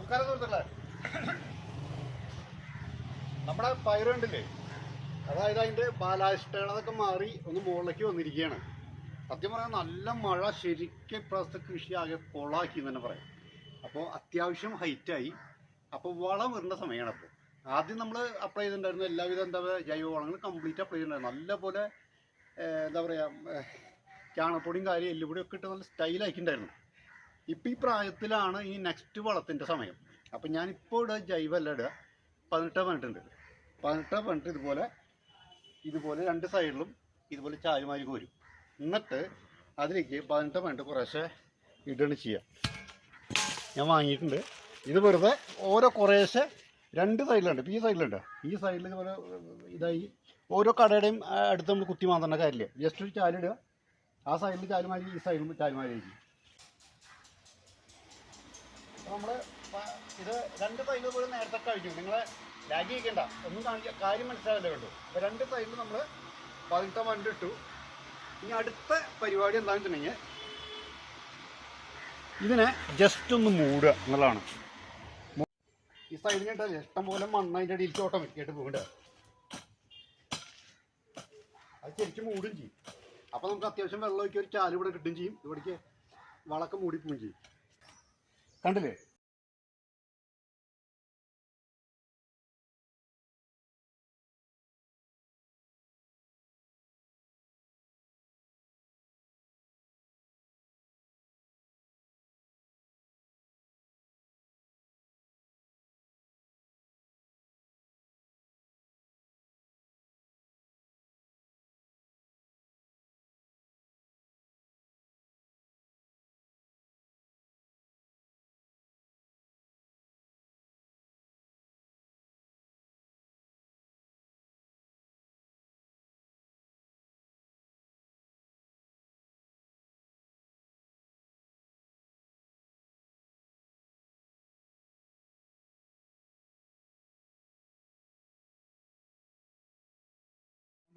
നമസ്കാരം സുഹൃത്തുക്കളെ നമ്മുടെ പയറ് അതായത് അതിന്റെ ബാലാഷ്ടകളൊക്കെ മാറി ഒന്ന് മുകളിലേക്ക് വന്നിരിക്കുകയാണ്. സത്യം പറഞ്ഞാൽ നല്ല മഴ ശരിക്കും ഇപ്രാവശ്യത്തെ കൃഷി ആകെ കൊളാക്കി എന്ന് തന്നെ പറയാം. അപ്പോൾ അത്യാവശ്യം ഹൈറ്റായി അപ്പോൾ വളം വരേണ്ട സമയമാണ് അപ്പോൾ ആദ്യം നമ്മൾ അപ്ലൈ ചെയ്തിട്ടുണ്ടായിരുന്നു എല്ലാവിധ എന്താ പറയുക ജൈവവളങ്ങൾ കംപ്ലീറ്റ് അപ്ലൈ ചെയ്തിട്ടുണ്ടായിരുന്നു. നല്ലപോലെ പോലെ എന്താ പറയുക ചാണകപ്പൊടിയും കാര്യം എല്ലുപൊടിയും ഒക്കെ ഇട്ട് നല്ല സ്റ്റൈലാക്കിയിട്ടുണ്ടായിരുന്നു ഇപ്പം ഈ പ്രായത്തിലാണ് ഈ നെക്സ്റ്റ് വളത്തിന്റെ സമയം. അപ്പം ഞാനിപ്പോൾ ഇടുക ജൈവല്ല ഇടുക. പതിനെട്ട് പതിനെട്ടുണ്ട്. പതിനെട്ട് പതിനെട്ട് ഇതുപോലെ ഇതുപോലെ രണ്ട് സൈഡിലും ഇതുപോലെ ചായമാരി കോരും. എന്നിട്ട് അതിലേക്ക് പതിനെട്ട് പതിനെട്ട് കുറേശ്ശെ ഇടണ് ചെയ്യാം. ഞാൻ വാങ്ങിയിട്ടുണ്ട്. ഇത് വെറുതെ ഓരോ കുറേശ്ശെ രണ്ട് സൈഡിലുണ്ട് ഇപ്പം ഈ സൈഡിലുണ്ട് ഈ സൈഡിൽ ഇതുപോലെ ഇതായി. ഓരോ കടയുടെയും അടുത്ത് നമ്മൾ കുത്തി മാന്തേണ്ട കാര്യമില്ല. ജസ്റ്റ് ഒരു ചാലിടുക ആ സൈഡിൽ ചാലുമാരി ഈ സൈഡിലും ചാലുമാരി നമ്മൾ ഇത് രണ്ട് സൈഡിൽ പോലും നേരത്തെ കഴിഞ്ഞു നിങ്ങളെ ലാഗ് ചെയ്യിക്കണ്ട. ഒന്നും കാണിക്ക കാര്യം മനസ്സിലാവില്ലേ കേട്ടോ അപ്പോൾ രണ്ട് സൈഡിൽ നമ്മൾ പതിനെട്ട് വണ്ട് ഇട്ടു ഇനി അടുത്ത പരിപാടി എന്താണെന്ന് വെച്ചിട്ടുണ്ടെങ്കിൽ ഇതിനെ ജസ്റ്റ് ഒന്ന് മൂടുക എന്നുള്ളതാണ്. ഈ ഈ കേട്ടോ ഇഷ്ടം പോലെ മണ്ണ് അതിന്റെ അടിയിലേക്ക് ഓട്ടോമാറ്റിക്കായിട്ട് പോകണ്ട. അത് ശരിക്കും മൂടും ചെയ്യും. അപ്പോൾ നമുക്ക് അത്യാവശ്യം വെള്ളം ഒഴിക്കുക ഒരു ചാൽ ഇവിടെ കിട്ടുകയും ചെയ്യും. ഇവിടേക്ക് വളക്കം മൂടി പോവുകയും ചെയ്യും. കണ്ടില്ലേ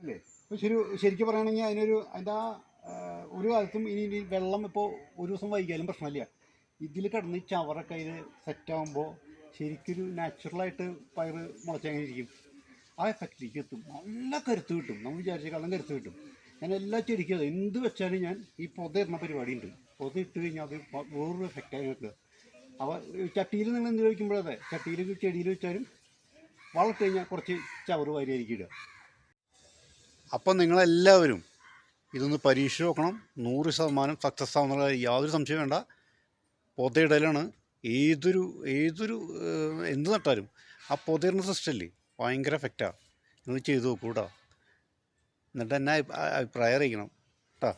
അല്ലേ? ശരി ശരിക്കും പറയുകയാണെങ്കിൽ അതിനൊരു അതിന്റെ ആ ഒരു കാലത്തും ഇനി ഇനി വെള്ളം ഇപ്പോൾ ഒരു ദിവസം വൈകിയാലും പ്രശ്നമില്ല. ഇതിൽ കിടന്ന് ചവറൊക്കെ അതിൽ സെറ്റാകുമ്പോൾ ശരിക്കൊരു നാച്ചുറലായിട്ട് പയർ മുളച്ചങ്ങനെ ഇരിക്കും. ആ എഫക്റ്റിലേക്ക് എത്തും. നല്ല കരുത്ത് കിട്ടും. നമ്മൾ വിചാരിച്ചേക്കാളും കരുത്ത് കിട്ടും. ഞാൻ എല്ലാ ചെടിക്കും അത് എന്ത് വെച്ചാലും ഞാൻ ഈ പൊത ഇടുന്ന പരിപാടി ഉണ്ട് പൊത ഇട്ട് കഴിഞ്ഞാൽ അത് വേറൊരു എഫക്റ്റായി നിൽക്കുക. അപ്പോൾ ചട്ടിയിൽ നിങ്ങൾ എന്ത് കഴിക്കുമ്പോഴതെ ചട്ടിയിൽ ചെടിയിൽ വെച്ചാലും വളർത്തി കഴിഞ്ഞാൽ കുറച്ച് ചവറ് വാരിയായിരിക്കും ഇടുക. അപ്പം നിങ്ങളെല്ലാവരും ഇതൊന്ന് പരീക്ഷ നോക്കണം. നൂറ് ശതമാനം സക്സസ് ആവുന്നുള്ള യാതൊരു സംശയം വേണ്ട. പൊതയിടലാണ്. ഏതൊരു ഏതൊരു എന്ത് നട്ടാലും ആ പൊതയിടുന്ന സിസ്റ്റമല്ലേ ഭയങ്കര എഫക്റ്റാണ് നിങ്ങൾ ചെയ്ത് നോക്കൂ കേട്ടോ എന്നിട്ട് എന്നെ അഭി- അഭിപ്രായം അറിയിക്കണം കേട്ടോ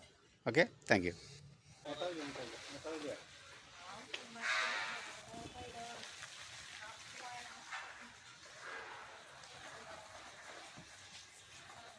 ഓക്കെ? Thank you.